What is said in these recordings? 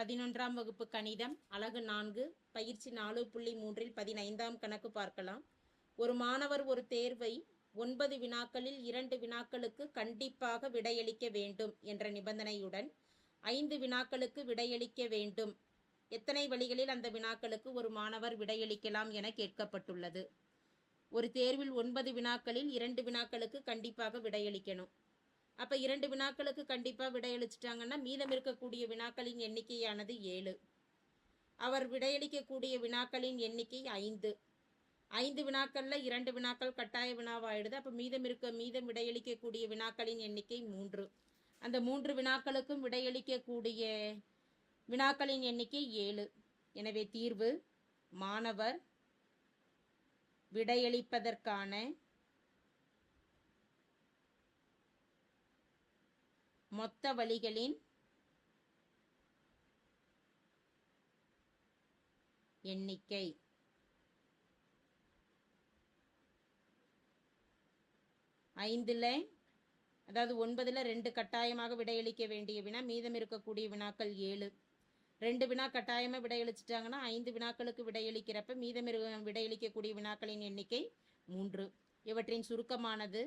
பதினொன்றாம் வகுப்பு கணிதம் அழகு நான்கு பயிற்சி நாலு புள்ளி மூன்றில் பதினைந்தாம் கணக்கு பார்க்கலாம். ஒரு மாணவர் ஒரு தேர்வை ஒன்பது வினாக்களில் இரண்டு வினாக்களுக்கு கண்டிப்பாக விடையளிக்க வேண்டும் என்ற நிபந்தனையுடன் ஐந்து வினாக்களுக்கு விடையளிக்க வேண்டும். எத்தனை வழிகளில் அந்த வினாக்களுக்கு ஒரு மாணவர் விடையளிக்கலாம் என கேட்கப்பட்டுள்ளது. ஒரு தேர்வில் ஒன்பது வினாக்களில் இரண்டு வினாக்களுக்கு கண்டிப்பாக விடையளிக்கணும். அப்போ இரண்டு வினாக்களுக்கு கண்டிப்பாக விடையளிச்சிட்டாங்கன்னா மீதம் இருக்கக்கூடிய வினாக்களின் எண்ணிக்கையானது ஏழு. அவர் விடையளிக்கக்கூடிய வினாக்களின் எண்ணிக்கை ஐந்து. ஐந்து வினாக்களில் இரண்டு வினாக்கள் கட்டாய வினாவாயிடுது. அப்போ மீதம் இருக்க மீதம் விடையளிக்கக்கூடிய வினாக்களின் எண்ணிக்கை மூன்று. அந்த மூன்று வினாக்களுக்கும் விடையளிக்கக்கூடிய வினாக்களின் எண்ணிக்கை ஏழு. எனவே தீர்வு மாணவர் விடையளிப்பதற்கான மொத்த வழிகளின் எண்ணிக்கை. ஐந்தில் அதாவது ஒன்பதில் ரெண்டு கட்டாயமாக விடையளிக்க வேண்டிய வினா மீதம் இருக்கக்கூடிய வினாக்கள் ஏழு. ரெண்டு வினா கட்டாயமாக விடையளிச்சிட்டாங்கன்னா ஐந்து வினாக்களுக்கு விடையளிக்கிறப்ப மீதம் இரு விடையளிக்கக்கூடிய வினாக்களின் எண்ணிக்கை மூன்று. இவற்றின் சுருக்கமானது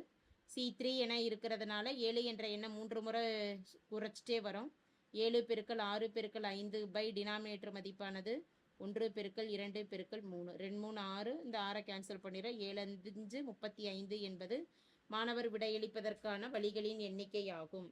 சி த்ரீ என இருக்கிறதுனால ஏழு என்ற எண்ணம் மூன்று முறை குறைச்சிட்டே வரும். ஏழு பெருக்கல் ஆறு பெருக்கல் ஐந்து பை டினாமினேட்டர் மதிப்பானது ஒன்று பெருக்கல் இரண்டு பெருக்கல் மூணு. ரெண்டு மூணு ஆறு இந்த ஆறை கேன்சல் பண்ணிடுறோம் ஏழு அஞ்சு முப்பத்தி ஐந்து என்பது மாணவர் விடையளிப்பதற்கான வழிகளின் எண்ணிக்கை ஆகும்